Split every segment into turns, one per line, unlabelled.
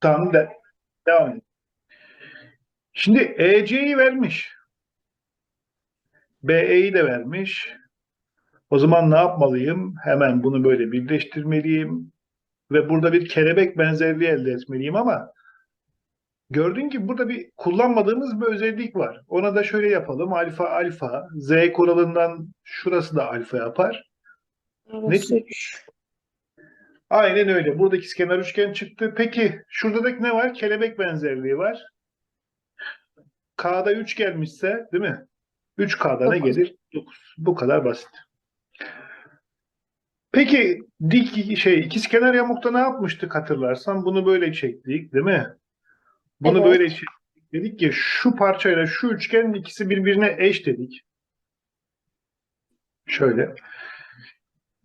Tamam de devam edin. Şimdi EC'yi vermiş. BE'yi de vermiş. O zaman ne yapmalıyım? Hemen bunu böyle birleştirmeliyim. Ve burada bir kelebek benzerliği elde etmeliyim ama gördüğün gibi burada bir kullanmadığımız bir özellik var. Ona da şöyle yapalım. Alfa alfa. Z kuralından şurası da alfa yapar.
Üç.
Aynen öyle. Buradaki ikizkenar üçgen çıktı. Peki şuradaki ne var? Kelebek benzerliği var. K'da 3 gelmişse değil mi? 3K'da ne gelir? 9. Bu kadar basit. Peki dik şey ikizkenar yamukta ne yapmıştık hatırlarsan? Bunu böyle çektik değil mi? Bunu
Evet.
böyle çektik. Dedik ki şu parçayla şu üçgenin ikisi birbirine eş dedik. Şöyle.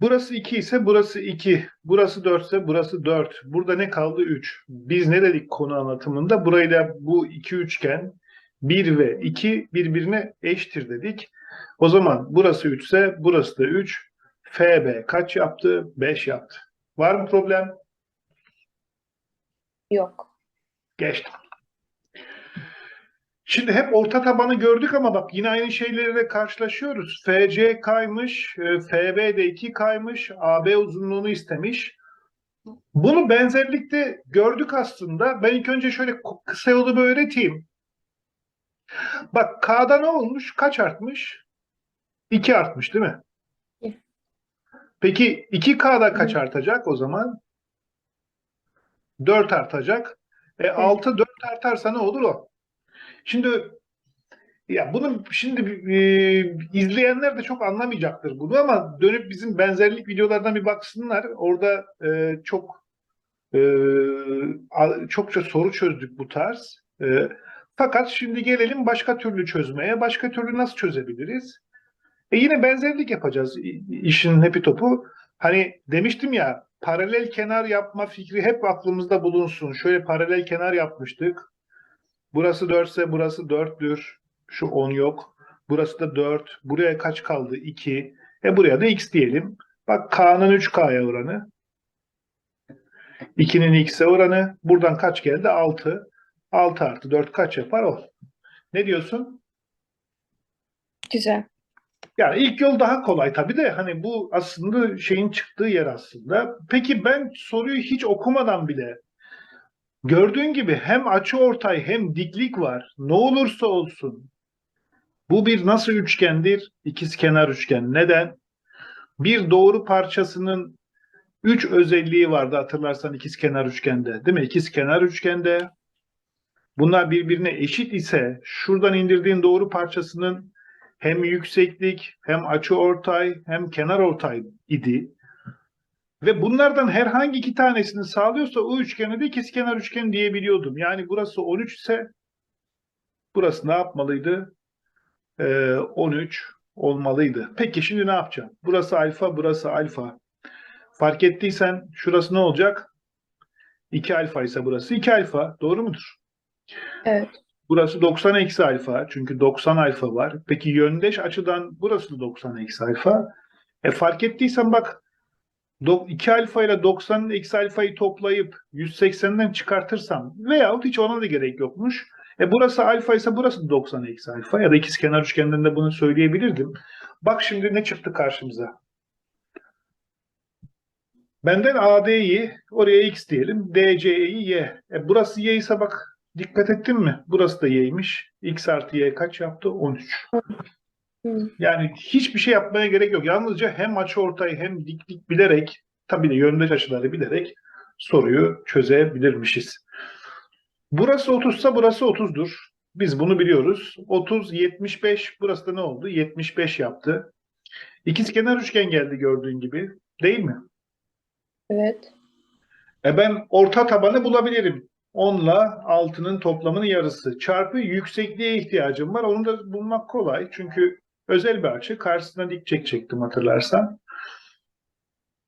Burası 2 ise burası 2. Burası 4 ise burası 4. Burada ne kaldı? 3. Biz ne dedik konu anlatımında? Burayla bu iki üçgen 1 ve 2 birbirine eştir dedik. O zaman burası 3 ise burası da 3. FB kaç yaptı? 5 yaptı. Var mı problem?
Yok.
Geçtim. Şimdi hep orta tabanı gördük ama bak yine aynı şeylerle karşılaşıyoruz. FC kaymış, e, FB de 2 kaymış, AB uzunluğunu istemiş. Bunu benzerlikte gördük aslında. Ben ilk önce şöyle kısa yolu bir öğreteyim. Bak K'da ne olmuş? Kaç artmış? 2 artmış değil mi? Peki 2K'da kaç artacak o zaman? 4 artacak. E 6 4 artarsa ne olur o? Şimdi ya bunu şimdi e, izleyenler de çok anlamayacaktır bunu ama dönüp bizim benzerlik videolardan bir baksınlar. Orada e, çok e, çokça soru çözdük bu tarz. E, fakat şimdi gelelim başka türlü çözmeye. Başka türlü nasıl çözebiliriz? E yine benzerlik yapacağız işin hepi topu. Hani demiştim ya paralel kenar yapma fikri hep aklımızda bulunsun. Şöyle paralel kenar yapmıştık. Burası 4 ise burası 4'tür. Şu 10 yok. Burası da 4. Buraya kaç kaldı? 2. E buraya da x diyelim. Bak k'nın 3k'ya oranı. 2'nin x'e oranı. Buradan kaç geldi? 6. 6 artı 4 kaç yapar? 10. Ne diyorsun?
Güzel.
Yani ilk yol daha kolay tabii de hani bu aslında şeyin çıktığı yer aslında. Peki ben soruyu hiç okumadan bile gördüğün gibi hem açıortay hem diklik var. Ne olursa olsun bu bir nasıl üçgendir? İkizkenar üçgen. Neden? Bir doğru parçasının üç özelliği vardı hatırlarsan ikizkenar üçgende. Değil mi? İkizkenar üçgende bunlar birbirine eşit ise şuradan indirdiğin doğru parçasının hem yükseklik hem açıortay hem kenarortay idi. Ve bunlardan herhangi iki tanesini sağlıyorsa o üçgene de ikizkenar üçgen diyebiliyordum. Yani burası 13 ise burası ne yapmalıydı? Ee, 13 olmalıydı. Peki şimdi ne yapacağım? Burası alfa, burası alfa. Fark ettiysen şurası ne olacak? 2 alfa ise burası 2 alfa. Doğru mudur?
Evet.
Burası 90 eksi alfa. Çünkü 90 alfa var. Peki yöndeş açıdan burası da 90 eksi alfa. E fark ettiysen bak 2 alfa ile 90 eksi alfayı toplayıp 180'den çıkartırsam veyahut hiç ona da gerek yokmuş. E burası alfa ise burası da 90 eksi alfa ya da ikizkenar üçgenden de bunu söyleyebilirdim. Bak şimdi ne çıktı karşımıza. Benden AD'yi oraya x diyelim. DC'yi y. E burası y ise bak dikkat ettin mi? Burası da y'ymiş. x artı y kaç yaptı? 13.
Hı.
Yani hiçbir şey yapmaya gerek yok. Yalnızca hem açıortay hem diklik bilerek tabii de yöndeş açıları bilerek soruyu çözebilirmişiz. Burası 30 ise burası 30'dur. Biz bunu biliyoruz. 30, 75. Burası da ne oldu? 75 yaptı. İkizkenar üçgen geldi gördüğün gibi. Değil mi?
Evet.
E ben orta tabanı bulabilirim. 10 ile 6'nın toplamının yarısı. Çarpı yüksekliğe ihtiyacım var. Onu da bulmak kolay. Çünkü özel bir açı. Karşısına dik çekecektim hatırlarsan.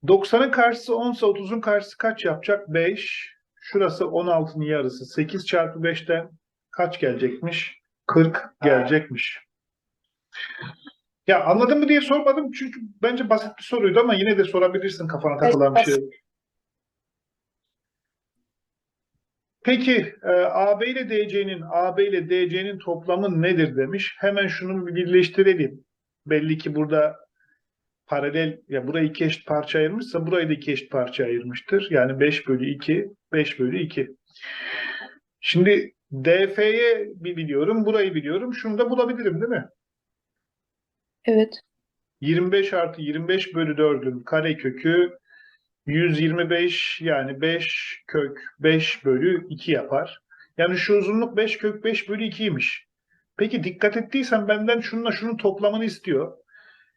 90'ın karşısı 10 ise 30'un karşısı kaç yapacak? 5. Şurası 16'nın yarısı. 8 çarpı 5'ten kaç gelecekmiş? 40 gelecekmiş. Ya anladın mı diye sormadım çünkü bence basit bir soruydu ama yine de sorabilirsin kafana takılan bir şey. Peki e, AB ile DC'nin AB ile DC'nin toplamı nedir demiş. Hemen şunu bir birleştirelim. Belli ki burada paralel ya burayı iki eşit parça ayırmışsa burayı da iki eşit parça ayırmıştır. Yani 5 bölü 2 5 bölü 2. Şimdi DF'ye bir biliyorum, burayı biliyorum. Şunu da bulabilirim değil mi?
Evet.
25 artı 25 bölü 4'ün karekökü 125 yani 5 kök 5 bölü 2 yapar. Yani şu uzunluk 5 kök 5 bölü 2'ymiş. Peki dikkat ettiysen benden şununla şunun toplamını istiyor.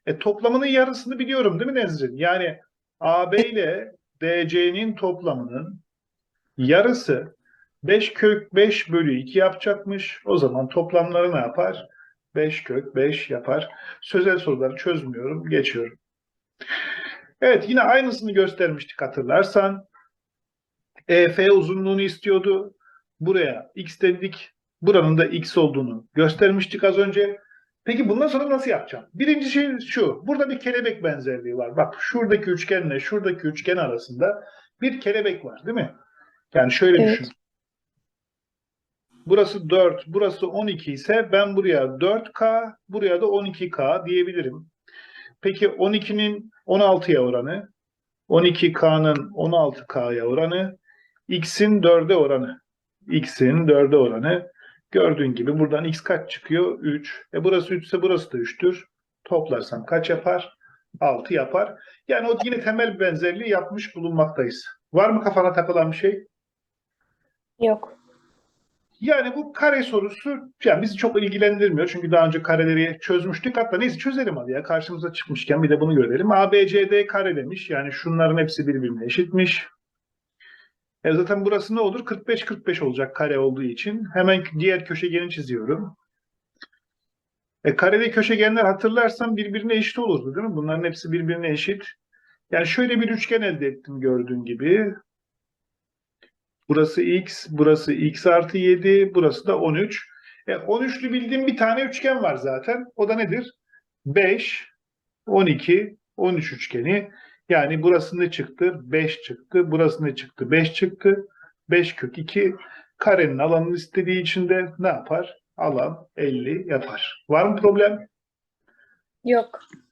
E toplamının yarısını biliyorum değil mi Nezrin? Yani AB ile DC'nin toplamının yarısı 5 kök 5 bölü 2 yapacakmış. O zaman toplamları ne yapar? 5 kök 5 yapar. Sözel soruları çözmüyorum, geçiyorum. Evet, yine aynısını göstermiştik hatırlarsan. EF uzunluğunu istiyordu. Buraya x dedik. Buranın da x olduğunu göstermiştik az önce. Peki bundan sonra nasıl yapacağım? Birinci şey şu. Burada bir kelebek benzerliği var. Bak şuradaki üçgenle şuradaki üçgen arasında bir kelebek var değil mi? Yani şöyle
Evet.
düşün. Burası 4, burası 12 ise ben buraya 4K, buraya da 12K diyebilirim. Peki 12'nin 16'ya oranı, 12K'nın 16K'ya oranı, X'in 4'e oranı. X'in 4'e oranı. Gördüğün gibi buradan X kaç çıkıyor? 3. E burası 3 ise burası da 3'tür. Toplarsam kaç yapar? 6 yapar. Yani o yine temel benzerliği yapmış bulunmaktayız. Var mı kafana takılan bir şey?
Yok.
Yani bu kare sorusu yani bizi çok ilgilendirmiyor. Çünkü daha önce kareleri çözmüştük. Hatta neyse çözelim hadi ya. Karşımıza çıkmışken bir de bunu görelim. ABCD kare demiş. Yani şunların hepsi birbirine eşitmiş. E zaten burası ne olur? 45-45 olacak kare olduğu için. Hemen diğer köşegeni çiziyorum. E karede köşegenler hatırlarsan birbirine eşit olurdu değil mi? Bunların hepsi birbirine eşit. Yani şöyle bir üçgen elde ettim gördüğün gibi. Burası x, burası x artı 7, burası da 13. E, 13'lü bildiğim bir tane üçgen var zaten. O da nedir? 5, 12, 13 üçgeni. Yani burası ne çıktı? 5 çıktı. Burası ne çıktı? 5 çıktı. 5 kök 2. Karenin alanını istediği için de ne yapar? Alan 50 yapar. Var mı problem?
Yok.